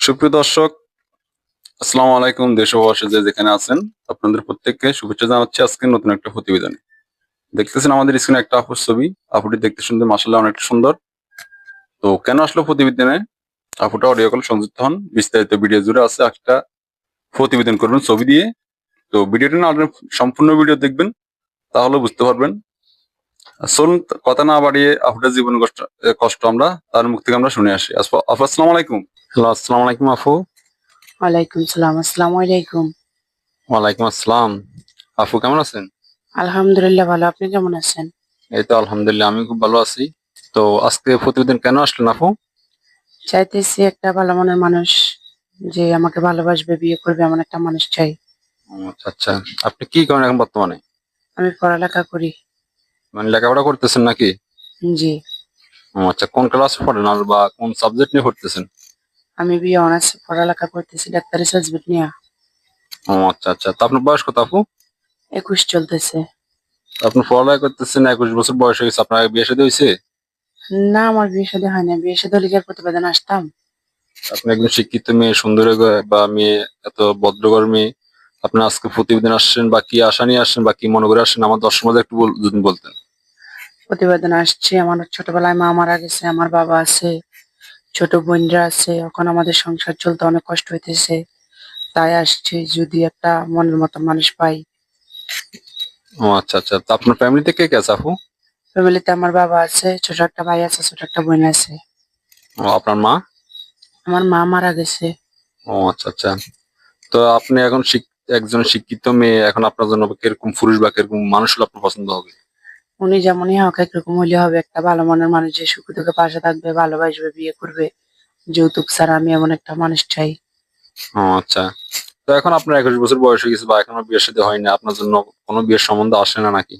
সুপ্রিয় দর্শক, আসসালামু আলাইকুম দেশ ও প্রবাসে যে যেখানে আছেন, আপনাদের প্রত্যেককে শুভেচ্ছা জানাচ্ছি আজকে নতুন একটা প্রতিবেদনে। দেখতেছেন আমাদের স্ক্রিনে একটা আপুর ছবি। আপুটি দেখতে শুনতে মাসাল্লাহ অনেকটা সুন্দর। তো কেন আসলো প্রতিবেদনে? আপুটা অডিও কল সংযুক্ত হন। বিস্তারিত ভিডিও জুড়ে আছে একটা প্রতিবেদন করবেন ছবি দিয়ে। তো ভিডিওটি না সম্পূর্ণ ভিডিও দেখবেন, তাহলে বুঝতে পারবেন। চলুন কথা না বাড়িয়ে আপুটার জীবন কষ্ট কষ্ট আমরা, তার মুখ থেকে আমরা শুনে আসি। আসসালামু আলাইকুম। হ্যালো আসসালামু আলাইকুম আপু। ওয়ালাইকুম সালাম আসসালামু আলাইকুম। ওয়ালাইকুম আসসালাম। আপু কেমন আছেন? আলহামদুলিল্লাহ ভালো আপনি কেমন আছেন? এই তো আলহামদুলিল্লাহ আমি খুব ভালো আছি। তো আজকে প্রতিবেদন কেন আসলেন আপু? চাইতেছি একটা ভালো মনের মানুষ যে আমাকে ভালোবাসবে বিয়ে করবে এমন একটা মানুষ চাই। আচ্ছা আচ্ছা। আপনি কি করেন এখন বর্তমানে? আমি পড়ালেখা করি। মানে লেখাপড়া করতেছেন নাকি? জি। আচ্ছা কোন ক্লাস পড়েন আর বা কোন সাবজেক্ট নিয়ে পড়তেছেন? আমি বিয়ে অনার্স পড়ালেখা করতেছি ডাক্তারি সার্টিফিকেট নিয়ে। ও আচ্ছা আচ্ছা। তো আপনার বয়স কত আপু? একুশ চলতেছে। আপনি পড়ালেখা করতেছেন একুশ বছর বয়স হয়ে গেছে। আপনার বিয়ে সাথে হয়েছে? না আমার বিয়ে সাথে হয় না বিয়ে সাথে লিখে প্রতিবেদন আসতাম? আপনি একজন শিক্ষিত মেয়ে সুন্দর বা মেয়ে এত ভদ্রগর মেয়ে। আপনি আজকে প্রতিবেদন আসছেন বা কি আশা নিয়ে আসছেন বা কি মনে করে আসছেন? আমার দর্শক মধ্যে একটু বল- যদি বলতেন। প্রতিবেদন আসছে। আমার ছোটবেলায় মা মারা গেছে আমার বাবা আছে। ছোট বোনরা আছে এখন আমাদের সংসার চলতে অনেক কষ্ট হইতেছে। তাই আসছি যদি একটা মনের মতো মানুষ পাই। ও আচ্ছা আচ্ছা। তো আপনার ফ্যামিলিতে কে কে আছে আপু? ফ্যামিলিতে আমার বাবা আছে ছোট একটা ভাই আছে ছোট একটা বোন আছে। ও আপনার মা? আমার মা মারা গেছে। ও আচ্ছা আচ্ছা। তো আপনি এখন শিক- একজন শিক্ষিত মেয়ে এখন আপনার জন্য কীরকম পুরুষ বা কীরকম মানুষ হলে আপনার পছন্দ হবে? উনি যেমনই হোক একরকম হলে হবে একটা ভালো মনের মানুষ যে সুখে দুঃখে পাশে থাকবে ভালোবাসবে বিয়ে করবে। যৌতুক ছাড়া আমি এমন একটা মানুষ চাই। ও আচ্ছা। তো এখন আপনার একুশ বছর বয়স হয়ে গেছে বা এখনও বিয়ের সাথে হয়নি আপনার জন্য কোনো বিয়ের সম্বন্ধ আসে না নাকি?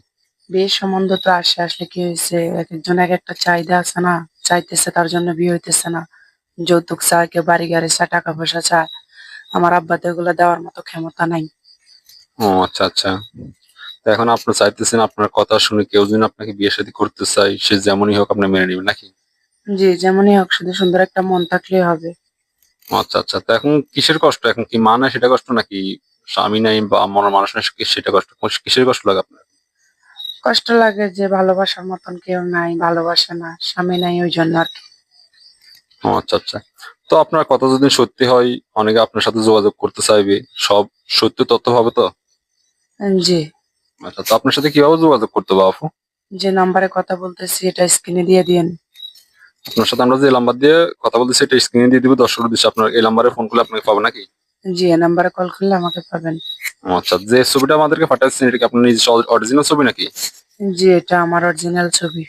বিয়ের সম্বন্ধ তো আসে আসলে কি হয়েছে? এক একজন এক একটা চাহিদা আছে না চাইতেছে তার জন্য বিয়ে হইতেছে না। যৌতুক চায় কেউ বাড়ি গাড়ি চায় টাকা পয়সা চায়। আমার আব্বাতে এগুলো দেওয়ার মতো ক্ষমতা নাই। ও আচ্ছা আচ্ছা। তো এখন আপনি চাইতেছেন আপনার কথা শুনে কেউ যদি আপনাকে বিয়ে শাদী করতে চাই সে যেমনই হোক আপনি মেনে নেবেন নাকি? জি যেমনই হোক শুধু সুন্দর একটা মন থাকলেই হবে। আচ্ছা আচ্ছা। তো এখন কিসের কষ্ট? এখন কি মা না সেটা কষ্ট নাকি স্বামী নাই বা মনের মানুষ নাই সে- সেটা কষ্ট? কিসের কষ্ট লাগে আপনার? কষ্ট লাগে যে ভালোবাসার মতন কেউ নাই ভালোবাসে না স্বামী নাই ওই জন্য আর কি। আচ্ছা আচ্ছা। তো আপনার কথা যদি সত্যি হয় অনেকে আপনার সাথে যোগাযোগ করতে চাইবে। সব সত্য তথ্য হবে তো? জি। আচ্ছা তো আপনার সাথে কীভাবে যোগাযোগ করতে হবে আপু? যে নাম্বারে কথা বলতেছি এটা স্ক্রিনে দিয়ে দিন আপনার সাথে আমরা যে নাম্বার দিয়ে কথা বলতেছি এটা স্ক্রিনে দিয়ে দিব দর্শক উদ্দেশ্যে আপনার এই নাম্বারে ফোন করলে আপনাকে পাবেন নাকি? জি এ নাম্বারে কল করলে আমাকে পাবেন। আচ্ছা যে ছবিটা আমাদেরকে পাঠাচ্ছেন এটা কি আপনার নিজস্ব অরিজিনাল ছবি নাকি? জি এটা আমার অরিজিনাল ছবি।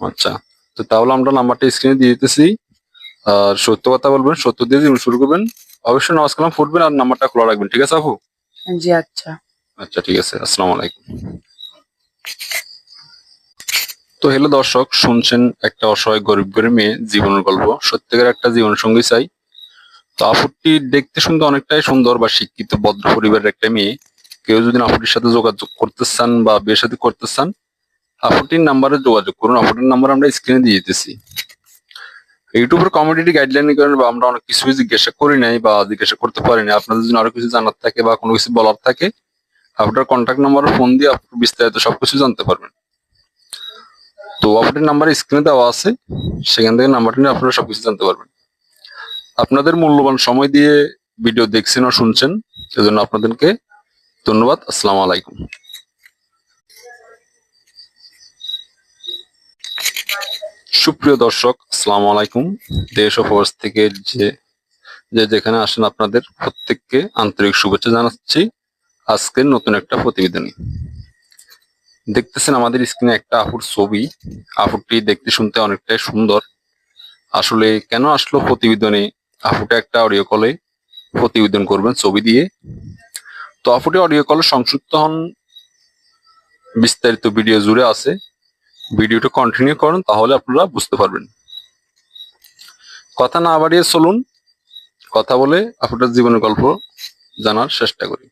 আচ্ছা তো তাহলে আমরা নাম্বারটা স্ক্রিনে দিয়ে দিতেছি। আর সত্য কথা বলবেন সত্য দিয়ে জীবন শুরু করবেন। অবশ্যই নামাজ কালাম ফুটবেন আর নাম্বারটা খোলা রাখবেন ঠিক আছে আপু? জি আচ্ছা। আচ্ছা ঠিক আছে, আসসালামু আলাইকুম। তো হ্যালো দর্শক, শুনছেন একটা অসহায় গরিব গরিব মেয়ে জীবনের গল্প। সত্যিকার একটা জীবন সঙ্গী চাই। তো আপুটি দেখতে শুনতে অনেকটাই সুন্দর বা শিক্ষিত, ভদ্র পরিবারের একটা মেয়ে। কেউ যদি আপুটির সাথে যোগাযোগ করতে চান বা বিয়ের সাথে করতে চান, আপুটির নাম্বারে যোগাযোগ করুন। আপুটির নাম্বার আমরা স্ক্রিনে দিয়ে দিতেছি। ইউটিউবের কমিউনিটি গাইডলাইন কারণে বা আমরা অনেক কিছুই জিজ্ঞাসা করি নাই বা জিজ্ঞাসা করতে পারি না আপনাদের যদি আরও কিছু জানার থাকে বা কোনো কিছু বলার থাকে আপনার কন্ট্যাক্ট নাম্বার ফোন দিয়ে আপনি বিস্তারিত সবকিছু জানতে পারবেন। তো আপনার নাম্বার স্ক্রিনে দেওয়া আছে, সেখান থেকে নাম্বারটা নিয়ে আপনারা সবকিছু জানতে পারবেন। আপনাদের মূল্যবান সময় দিয়ে ভিডিও দেখছেন ও শুনছেন সেজন্য আপনাদেরকে ধন্যবাদ, আসসালামু আলাইকুম। সুপ্রিয় দর্শক, আসসালামু আলাইকুম। দেশ ও থেকে যে যে যেখানে আসেন আপনাদের প্রত্যেককে আন্তরিক শুভেচ্ছা জানাচ্ছি। আজকের নতুন একটা প্রতিবেদনী দেখতেছেন আমাদের স্ক্রিনে একটা আপুর ছবি। আপুরটি দেখতে শুনতে অনেকটাই সুন্দর। আসলে কেন আসলো প্রতিবেদনে? আপুটা একটা অডিও কলে প্রতিবেদন করবেন ছবি দিয়ে। তো আপুটি অডিও কলে সংযুক্ত হন। বিস্তারিত ভিডিও জুড়ে আছে। ভিডিওটা কন্টিনিউ করুন, তাহলে আপনারা বুঝতে পারবেন। কথা না বাড়িয়ে চলুন। কথা বলে আপনার জীবনের গল্প জানার চেষ্টা করি।